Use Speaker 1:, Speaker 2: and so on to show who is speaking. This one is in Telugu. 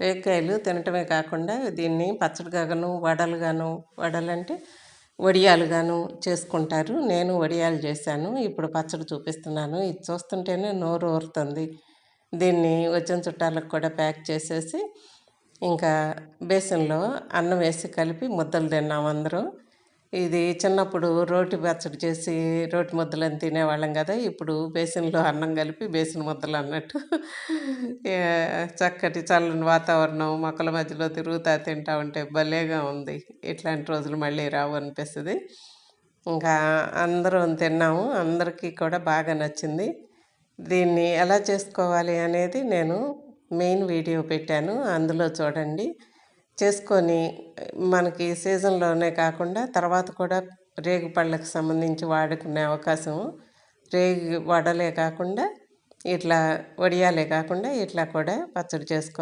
Speaker 1: రేగికాయలు తినటమే కాకుండా దీన్ని పచ్చడిగాను వడలుగాను వడలంటే వడియాలుగాను చేసుకుంటారు. నేను వడియాలు చేశాను. ఇప్పుడు పచ్చడి చూపిస్తున్నాను. ఇది చూస్తుంటేనే నోరు ఊరుతుంది. దీన్ని వచ్చిన చుట్టాలకు కూడా ప్యాక్ చేసేసి ఇంకా బేసన్లో అన్నం వేసి కలిపి ముద్దలు తిన్నాం అందరూ. ఇది చిన్నప్పుడు రోటి పచ్చడి చేసి రోటి ముద్దలని తినేవాళ్ళం కదా ఇప్పుడు బేసిన్లో అన్నం కలిపి బేసిన్ ముద్దలు అన్నట్టు. చక్కటి చల్లని వాతావరణం మొక్కల మధ్యలో తిరుగుతా తింటా ఉంటే భలేగా ఉంది. ఇట్లాంటి రోజులు మళ్ళీ రావు అనిపిస్తుంది. ఇంకా అందరం తిన్నాము అందరికీ కూడా బాగా నచ్చింది. దీన్ని ఎలా చేసుకోవాలి అనేది నేను మెయిన్ వీడియో పెట్టాను అందులో చూడండి. చేసుకొని మనకి సీజన్లోనే కాకుండా తర్వాత కూడా రేగు పళ్ళకు సంబంధించి వాడుకునే అవకాశం రేగి వడలే కాకుండా ఇట్లా వడియాలే కాకుండా ఇట్లా కూడా పచ్చడి చేసుకొని